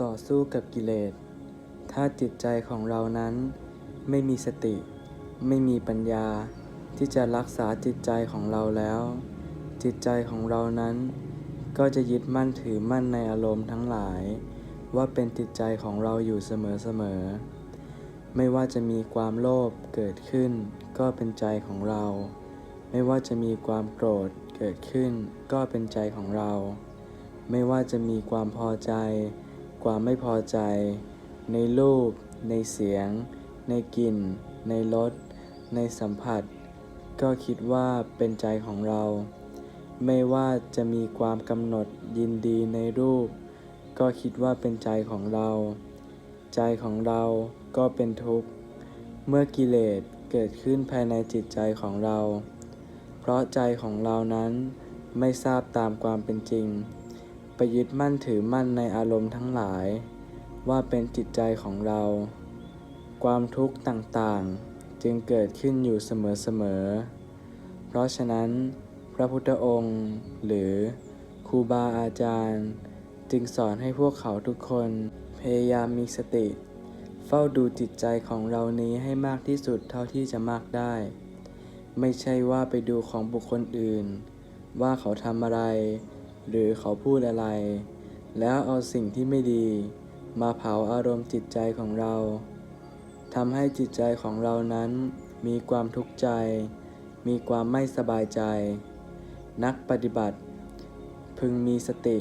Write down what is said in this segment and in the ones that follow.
ต่อสู้กับกิเลส ถ้าจิตใจของเรานั้นไม่มีสติ ไม่มีปัญญา ที่จะรักษาจิตใจของเราแล้ว จิตใจของเรานั้น ก็จะยึดมั่นถือมั่นในอารมณ์ทั้งหลาย ว่าเป็นจิตใจของเราอยู่เสมอๆไม่ว่าจะมีความโลภเกิดขึ้น ก็เป็นใจของเรา ไม่ว่าจะมีความโกรธเกิดขึ้น ก็เป็นใจของเรา ไม่ว่าจะมีความพอใจ ความไม่พอใจ ในรูป ในเสียง ในกลิ่น ในรส ในสัมผัส ก็คิดว่าเป็นใจของเรา ไม่ว่าจะมีความกำหนดยินดีในรูป ก็คิดว่าเป็นใจของเรา ใจของเราก็เป็นทุกข์ เมื่อกิเลสเกิดขึ้นภายในจิตใจของเรา เพราะใจของเรานั้นไม่ทราบตามความเป็นจริง ไปยึดมั่นถือมั่นในอารมณ์ทั้งหลาย ว่าเป็นจิตใจของเรา ความทุกข์ต่างๆ จึงเกิดขึ้นอยู่เสมอๆ เพราะฉะนั้น พระพุทธองค์ หรือครูบาอาจารย์ จึงสอนให้พวกเขาทุกคน พยายามมีสติ เฝ้าดูจิตใจของเรานี้ให้มากที่สุดเท่าที่จะมากได้ ไม่ใช่ว่าไปดูของบุคคลอื่น ว่าเขาทำอะไร หรือเขาพูดอะไร แล้วเอาสิ่งที่ไม่ดี มาเผาอารมณ์จิตใจของเราทำให้จิตใจของเรานั้น มีความทุกข์ใจ มีความไม่สบายใจ นักปฏิบัติ พึงมีสติ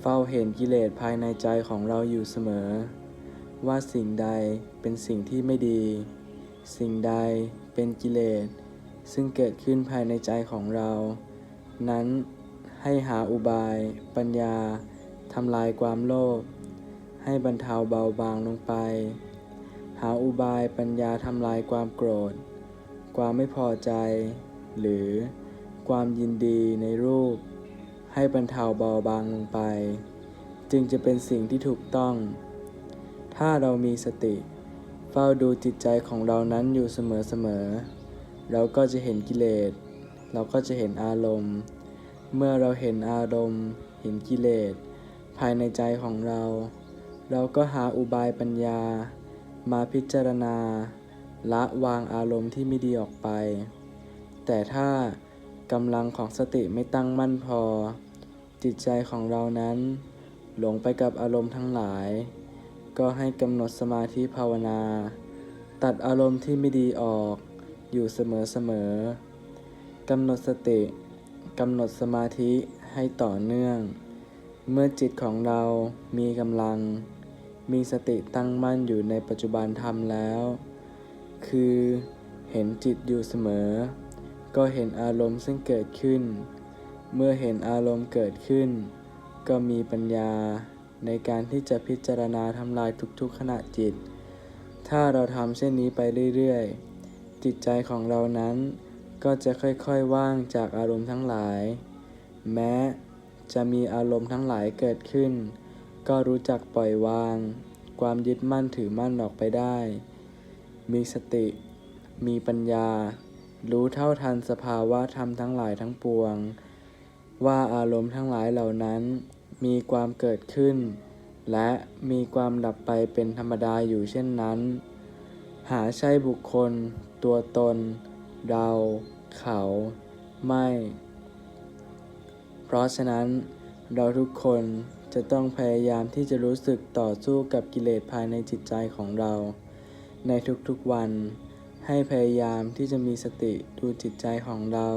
เฝ้าเห็นกิเลสภายในใจของเราอยู่เสมอ ว่าสิ่งใดเป็นสิ่งที่ไม่ดี สิ่งใดเป็นกิเลสซึ่งเกิดขึ้นภายในใจของเรา นั้น ให้หาอุบาย ปัญญาทำลายความโลภให้บรรเทาเบาบางลงไป หาอุบายปัญญาทำลายความโกรธ ความไม่พอใจ หรือความยินดีในรูป ให้บรรเทาเบาบางลงไป จึงจะเป็นสิ่งที่ถูกต้อง ถ้าเรามีสติ เฝ้าดูจิตใจของเรานั้นอยู่เสมอๆเราก็จะเห็นกิเลส เราก็จะเห็นอารมณ์ เมื่อเราเห็นอารมณ์ เห็นกิเลส ภายในใจของเรา เราก็หาอุบายปัญญา มาพิจารณา ละวางอารมณ์ที่ไม่ดีออกไป แต่ถ้ากำลังของสติไม่ตั้งมั่นพอ จิตใจของเรานั้น หลงไปกับอารมณ์ทั้งหลาย ก็ให้กำหนดสมาธิภาวนา ตัดอารมณ์ที่ไม่ดีออกอยู่เสมอๆกำหนดสติ กำหนดสมาธิให้ต่อเนื่อง เมื่อจิตของเรามีกำลัง มีสติตั้งมั่นอยู่ในปัจจุบันธรรมแล้ว คือเห็นจิตอยู่เสมอ ก็เห็นอารมณ์ซึ่งเกิดขึ้น เมื่อเห็นอารมณ์เกิดขึ้น ก็มีปัญญาในการที่จะพิจารณาทำลายทุกๆขณะจิต ถ้าเราทำเช่นนี้ไปเรื่อยๆ จิตใจของเรานั้น ก็จะค่อยๆว่างจากอารมณ์ทั้งหลาย แม้จะมีอารมณ์ทั้งหลายเกิดขึ้น ก็รู้จักปล่อยวาง ความยึดมั่นถือมั่นออกไปได้ มีสติ มีปัญญา รู้เท่าทันสภาวะธรรมทั้งหลายทั้งปวง ว่าอารมณ์ทั้งหลายเหล่านั้น มีความเกิดขึ้น และมีความดับไปเป็นธรรมดาอยู่เช่นนั้น หาใช่บุคคล ตัวตน เราเขาไม่ เพราะฉะนั้นเราทุกคนจะต้องพยายามที่จะรู้สึกต่อสู้กับกิเลสภายในจิตใจของเรา ในทุกๆวัน ให้พยายามที่จะมีสติดูจิตใจของเรา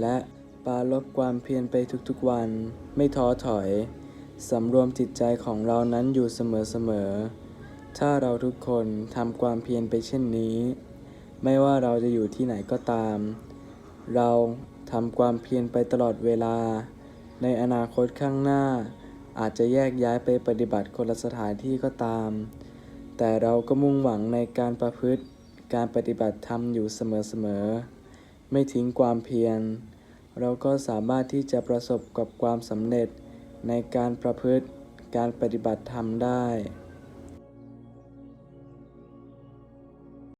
และปราลบความเพียรไปทุกๆวัน ไม่ท้อถอย สำรวมจิตใจของเรานั้นอยู่เสมอๆถ้าเราทุกคนทำความเพียรไปเช่นนี้ ไม่ว่าเราจะอยู่ที่ไหนก็ตาม เราทำความเพียรไปตลอดเวลา ในอนาคตข้างหน้า อาจจะแยกย้ายไปปฏิบัติคนละสถานที่ก็ตาม แต่เราก็มุ่งหวังในการประพฤติการปฏิบัติธรรมอยู่เสมอๆ ไม่ทิ้งความเพียร เราก็สามารถที่จะประสบกับความสำเร็จในการประพฤติการปฏิบัติธรรมได้